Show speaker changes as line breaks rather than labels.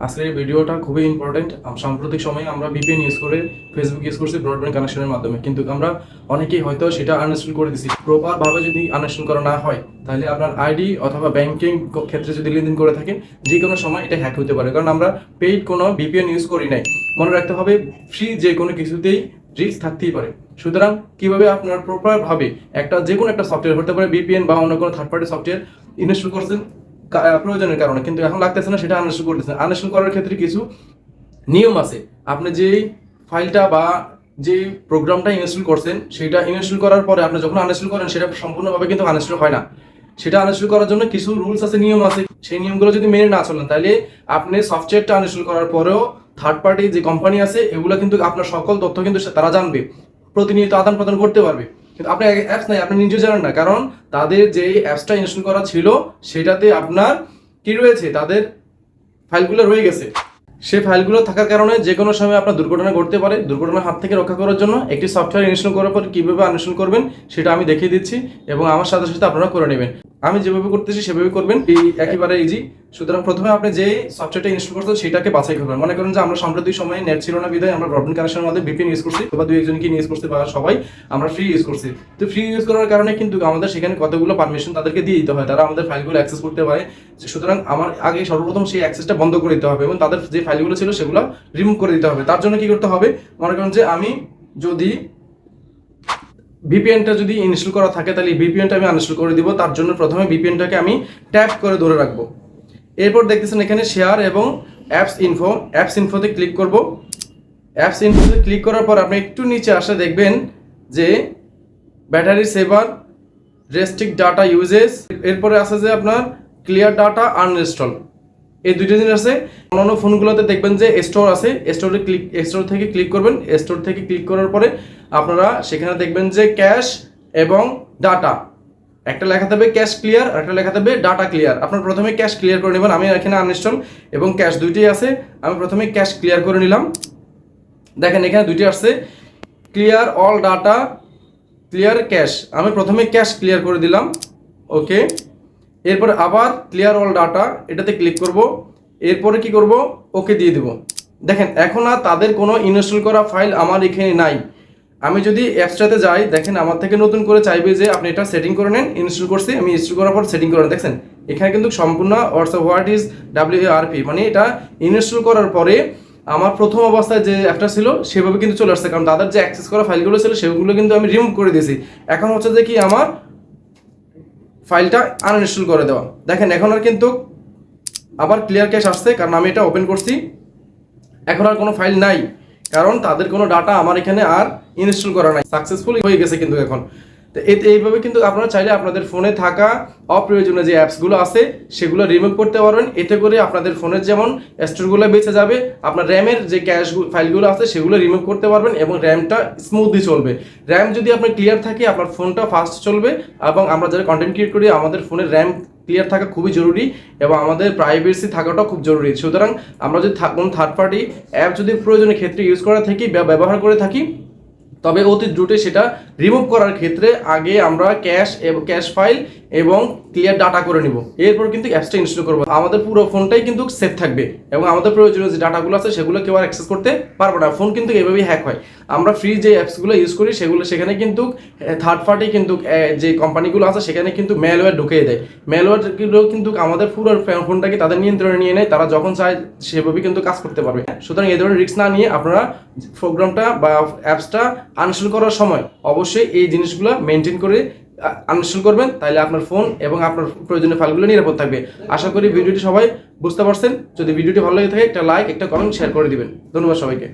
আজকের ভিডিওটা খুবই ইম্পর্টেন্ট সাম্প্রতিক সময়ে আমরা বিপিএন ইউজ করে ফেসবুক ইউজ করছি ব্রডব্যান্ড কানেকশনের মাধ্যমে। কিন্তু আমরা অনেকেই হয়তো সেটা আনইনস্টল করে দিছি। প্রপার ভাবে যদি আনইনস্টল করা না হয়, তাহলে আপনার আইডি অথবা ব্যাংকিং ক্ষেত্রে যদি লেনদেন করে থাকেন, যে কোনো সময় এটা হ্যাক হতে পারে। কারণ আমরা পেইড কোনো বিপিএন ইউজ করি নাই। মনে রাখতে হবে ফ্রি যে কোনো কিছুতেই রিস্ক থাকতেই পারে। সুতরাং কীভাবে আপনার প্রপারভাবে একটা যে কোনো একটা সফটওয়্যার হতে পারে বিপিএন বা অন্য কোনো থার্ড পার্টি সফটওয়্যার ইনস্টল করছেন প্রয়োজনের কারণে। কিন্তু এখন লাগতেছে না, সেটা আনইনস্টল করতেছেন আনইনস্টল করার ক্ষেত্রে কিছু নিয়ম আছে। আপনি যে ফাইলটা বা যে প্রোগ্রামটা ইনস্টল করছেন, সেটা ইনস্টল করার পরে আপনি যখন আনইনস্টল করেন, সেটা সম্পূর্ণভাবে কিন্তু আনইনস্টল হয় না। সেটা আনইনস্টল করার জন্য কিছু রুলস আছে, নিয়ম আছে। সেই নিয়মগুলো যদি মেনে না চলেন, তাহলে আপনি সফটওয়্যারটা আনইনস্টল করার পরেও থার্ড পার্টি যে কোম্পানি আছে, এগুলো কিন্তু আপনার সকল তথ্য কিন্তু তারা জানবে। প্রতিনিয়ত আদান প্রদান করতে পারবে। কিন্তু আপনার অ্যাপস নাই, আপনি নিজে জানেন না। কারণ তাদের যে অ্যাপসটা ইনস্টল করা ছিল, সেটাতে আপনার কি রয়েছে? তাদের ফাইলগুলো রয়ে গেছে। সেই ফাইলগুলো থাকার কারণে যে কোনো সময় আপনার দুর্ঘটনা ঘটতে পারে। দুর্ঘটনার হাত থেকে রক্ষা করার জন্য একটি সফটওয়্যার ইনস্টল করার পর কীভাবে আনস্টল করবেন, সেটা আমি দেখিয়ে দিচ্ছি এবং আমার সাথে সাথে আপনারা করে নেবেন। আমি যেভাবে করতেছি, সেভাবে করবেন। এই একেবারে ইজি সুতরাং প্রথমে আপনি যে সফটওয়্যারটা ইনস্টল করছেন, সেটাকে বাছাই করবেন। মনে করেন যে আমরা সাম্প্রতিক সময়ে নেট ছিল না বিধায় আমরা ব্রডব্যান্ড কানেকশনের মধ্যে ভিপিএন ইউজ করছি বা দুই একজনকে ইউজ করছি বা সবাই আমরা ফ্রি ইউজ করছি। তো ফ্রি ইউজ করার কারণে কিন্তু আমাদের সেখানে কতগুলো পারমিশন তাদেরকে দিয়ে দিতে হয়। তারা আমাদের ফাইলগুলো অ্যাক্সেস করতে পারে। সুতরাং আমার আগে সর্বপ্রথম সেই অ্যাক্সেসটা বন্ধ করে দিতে হবে এবং তাদের যে ফাইলগুলো ছিল, সেগুলো রিমুভ করে দিতে হবে। তার জন্য কি করতে হবে? মনে করেন যে আমি যদি ভিপিএনটা যদি ইনস্টল করা থাকে, তাহলে ভিপিএনটা আমি আনইনস্টল করে দিব। তার জন্য প্রথমে ভিপিএনটাকে আমি ট্যাপ করে ধরে রাখব। এরপর দেখতেছেন এখানে শেয়ার এবং অ্যাপস ইনফো অ্যাপস ইনফোতে ক্লিক করব। অ্যাপস ইনফোতে ক্লিক করার পর আপনি একটু নিচে আসলে দেখবেন যে battery saver restrict data usage এরপরে আছে যে আপনার ক্লিয়ার ডাটা আনইনস্টল এই দুইটা জিনিস আছে। অন্যান্য ফোনগুলোতে দেখবেন যে স্টোর আছে। স্টোরে ক্লিক স্টোর থেকে ক্লিক করবেন। স্টোর থেকে ক্লিক করার পরে আপনারা সেখানে দেখবেন যে ক্যাশ এবং ডাটা একটা লেখা থাকবে ক্যাশ ক্লিয়ার আর একটা লেখা থাকবে ডাটা ক্লিয়ার আপনার প্রথমে ক্যাশ ক্লিয়ার করে নেবেন। আমি এখানে আনইনস্টল এবং ক্যাশ দুইটাই আছে। আমি প্রথমে ক্যাশ ক্লিয়ার করে নিলাম। দেখেন, এখানে দুইটি আসছে। Clear all data clear cache আমি প্রথমে ক্যাশ ক্লিয়ার করে দিলাম। ওকে এরপর আবার ক্লিয়ার অল ডাটা এটাতে ক্লিক করব। এরপরে কি করব? ওকে দিয়ে দেব। দেখেন, এখন আর তাদের কোনো ইনস্টল করা ফাইল আমার এখানে নাই। আমি যদি অ্যাপসটাতে যাই, দেখেন আমার থেকে নতুন করে চাইবে যে আপনি এটা সেটিং করে নেন ইনস্টল করছি, আমি ইনস্টল করার পর সেটিং করে। দেখছেন, এখানে কিন্তু সম্পূর্ণ WhatsApp what is W RP মানে এটা ইনস্টল করার পরে আমার প্রথম অবস্থায় যে অ্যাপটা ছিল, সেভাবে কিন্তু চলে আসছে। কারণ তাদের যে অ্যাক্সেস করা ফাইলগুলো ছিল, সেগুলো কিন্তু আমি রিমুভ করে দিয়েছি। এখন হচ্ছে যে কি আমার ফাইলটা আনইনস্টল করে দেওয়া। দেখেন, এখন আর কিন্তু আবার ক্লিয়ার ক্যাশ আসছে, কারণ আমি এটা ওপেন করছি। এখন আর কোনো ফাইল নাই, কারণ তাদের কোনো ডাটা আমার এখানে আর ইনস্টল করা নাই। সাকসেসফুল হয়ে গেছে কিন্তু এখন। তো এতে এইভাবে কিন্তু আপনারা চাইলে আপনাদের ফোনে থাকা অপ্রয়োজনীয় যে অ্যাপসগুলো আছে, সেগুলো রিমুভ করতে পারবেন। এতে করে আপনাদের ফোনের যেমন স্টোরগুলো বেঁচে যাবে, আপনার র্যামের যে ক্যাশ ফাইলগুলো আছে, সেগুলো রিমুভ করতে পারবেন এবং র্যামটা স্মুথলি চলবে। র্যাম যদি আপনার ক্লিয়ার থাকে, আপনার ফোনটা ফাস্ট চলবে এবং আমরা যারা কন্টেন্ট ক্রিয়েট করি, আমাদের ফোনের র্যাম ক্লিয়ার থাকা খুবই জরুরি এবং আমাদের প্রাইভেসি থাকাটাও খুব জরুরি। সুতরাং আমরা যদি কোনো থার্ড পার্টি অ্যাপ যদি প্রয়োজনীয় ক্ষেত্রে ইউজ করা থাকি বা ব্যবহার করে থাকি তবে অতি দ্রুত সেটা রিমুভ করার ক্ষেত্রে আগে আমরা ক্যাশ এবং ক্যাশ ফাইল এবং ক্লিয়ার ডাটা করে নিব। এরপর কিন্তু অ্যাপসটা ইনস্টল করব। আমাদের পুরো ফোনটাই কিন্তু সেফ থাকবে এবং আমাদের প্রয়োজনীয় যে ডাটাগুলো আছে সেগুলো কেউ আর অ্যাক্সেস করতে পারবে না। ফোন কিন্তু এভাবেই হ্যাক হয়। আমরা ফ্রি যে অ্যাপসগুলো ইউজ করি সেগুলো, সেখানে কিন্তু থার্ড পার্টি কিন্তু যে কোম্পানিগুলো আছে সেখানে কিন্তু ম্যালওয়্যার ঢুকিয়ে দেয়। ম্যালওয়্যারগুলো কিন্তু আমাদের পুরো ফোনটাকে তাদের নিয়ন্ত্রণে নিয়ে নেয়। তারা যখন চায় সেভাবেই কিন্তু কাজ করতে পারবে। সুতরাং এই ধরনের রিস্ক না নিয়ে আপনারা প্রোগ্রামটা বা অ্যাপসটা আনস্টল করার সময় অবশ্যই এই জিনিসগুলো মেনটেন করে আনস্টল করবেন তাহলে আপনার ফোন এবং আপনার প্রয়োজনীয় ফাইলগুলো নিরাপদ থাকবে। আশা করি ভিডিওটি সবাই বুঝতে পারছেন। যদি ভিডিওটি ভালো লেগে থাকে, একটা লাইক একটা কমেন্ট শেয়ার করে দিবেন। ধন্যবাদ সবাইকে।